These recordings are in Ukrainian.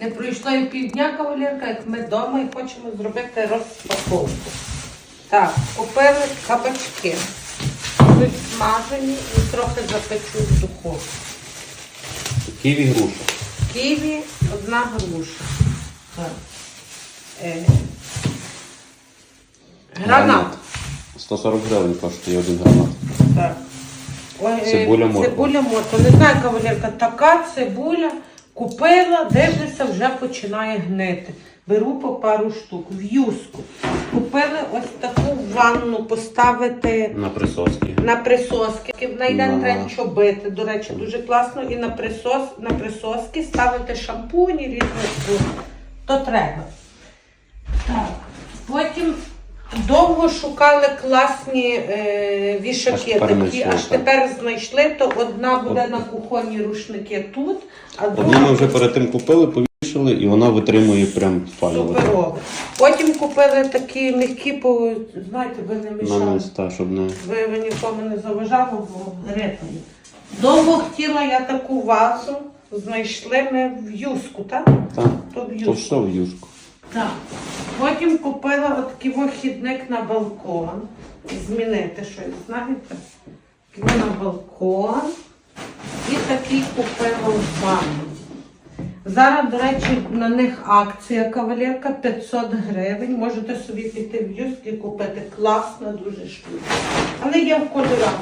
Не пройшло і півдня кавалерка, як ми вдома і хочемо зробити розпаковку. Так, купили кабачки. Будуть смажені і трохи запечу в духовку. Ківі груша. Ківі одна груша. Так. Е, гранат. 140 гривень коштує один гранат. Так. Ой, е, Цибуля морква. Цибуля морква. Не знаю, кавалерка, така цибуля. Купила, дивлюся, вже починає гнити. Беру по пару штук в юску. Купили ось таку ванну поставити На присоски. на присоски. В неї треба нічого бити. До речі, дуже класно. І на, присос, на присоски ставити шампуні різних. То треба. Довго шукали класні е, вішаки, Аж тепер такі, знайшли, аж так. тепер знайшли, то одна буде на кухонні рушники тут, а Одну друга ми вже перед тим купили, повішали, і вона витримує прям суперова. Потім купили такі м'які, по, знаєте, ви не На мішали. щоб не. Ви, ви нікому не заважали, бо ритмі. Довго хотіла я таку вазу, знайшли ми в юску, так? Та, То в то юску. все в юшку. Так. Потім купила такий вихідник на балкон. Змінити щось, знаєте? Такий на балкон. І такий купила в ванну. Зараз, до речі, на них акція кавалерка 500 гривень. Можете собі піти в юск і купити. Класна дуже штука. Але є в кольорах.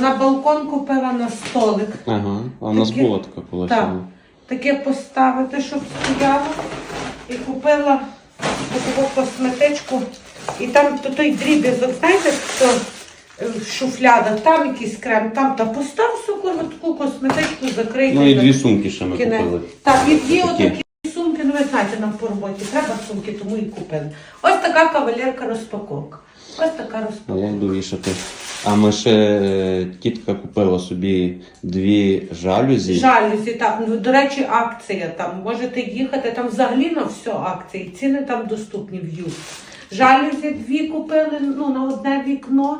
На балкон купила на столик. Ага, а у нас Таке- була така. Так. Таке поставити, щоб стояло. І купила таку косметичку. І там то той дріб'язок, знаєте, що в шуфляда, там якийсь крем, там та постав суку, таку косметичку закрити. Ну і дві сумки ще ми Кінець. купили. Так, і дві Такі. отакі сумки, ну ви знаєте, нам по роботі треба сумки, тому і купили. Ось така кавалерка розпаковка. Ось така розпаковка. як довішати? А ми ще е, тітка купила собі дві жалюзі. Жалюзі, так. Ну, до речі, акція там. Можете їхати, там взагалі на все акції. Ціни там доступні в Юз. Жалюзі дві купили ну, на одне вікно.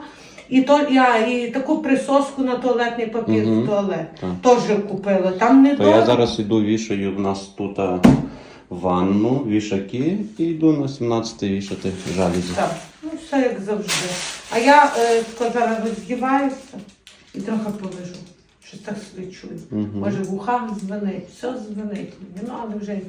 І, то, я, і таку присоску на туалетний папір Мгм. в туалет. Теж купила. Там не То я зараз іду вішаю в нас тут а, ванну, вішаки, і йду на 17 вішати жалюзі. Так, все як завжди. А я е, зараз роздіваюся і трохи полежу. Щось так собі чую. Може в ухах дзвонить, все дзвонить ну але вже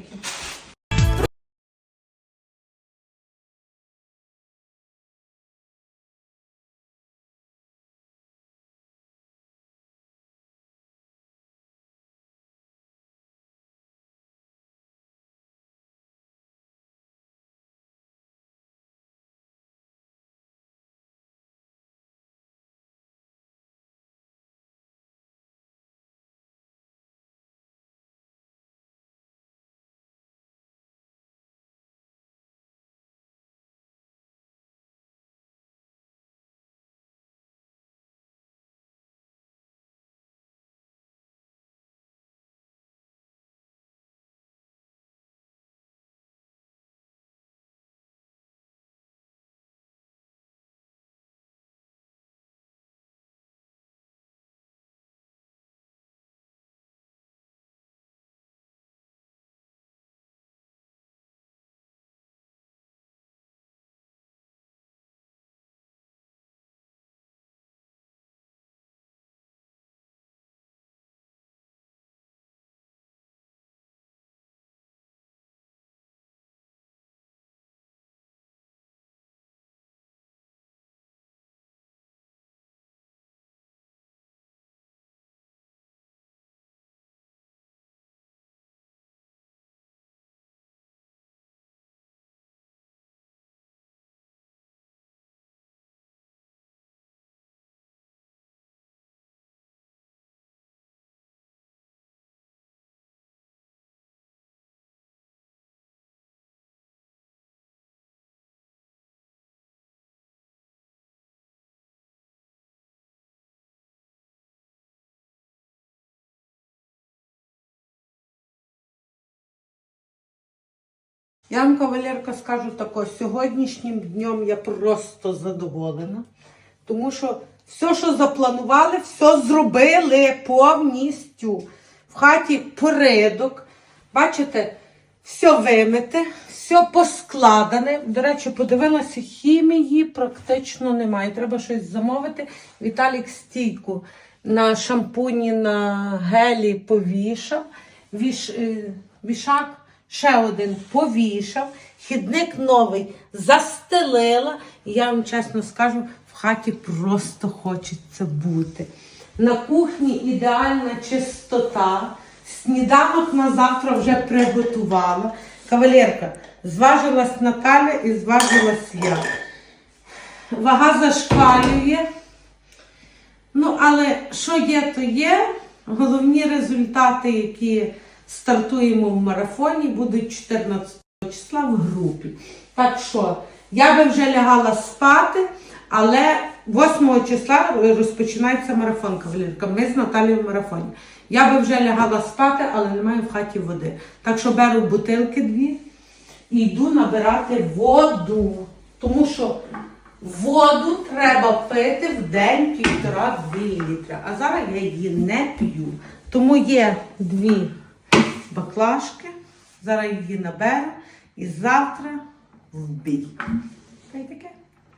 Я вам, кавалерка, скажу тако, сьогоднішнім днем я просто задоволена, тому що все, що запланували, все зробили повністю. В хаті порядок. Бачите, Все вимите, все поскладане. До речі, подивилася, хімії практично немає. Треба щось замовити. Віталік стійку на шампуні, на гелі повішав. Віш, е, вішак ще один повішав. Хідник новий застелила. І я вам чесно скажу, в хаті просто хочеться бути. На кухні ідеальна чистота. Сніданок на завтра вже приготувала. Кавалерка, зважилась Наталя і зважилась я. Вага зашкалює. Ну, але що є, то є. Головні результати, які стартуємо в марафоні, будуть 14 числа в групі. Так що я би вже лягала спати, але 8 числа розпочинається марафон кавалерка. Ми з Наталією в марафоні. Я би вже лягала спати, але немає в хаті води. Так що беру бутилки дві і йду набирати воду. Тому що воду треба пити в день півтора-дві літра. А зараз я її не п'ю. Тому є дві баклажки. Зараз її наберу і завтра в бій. Та й таке.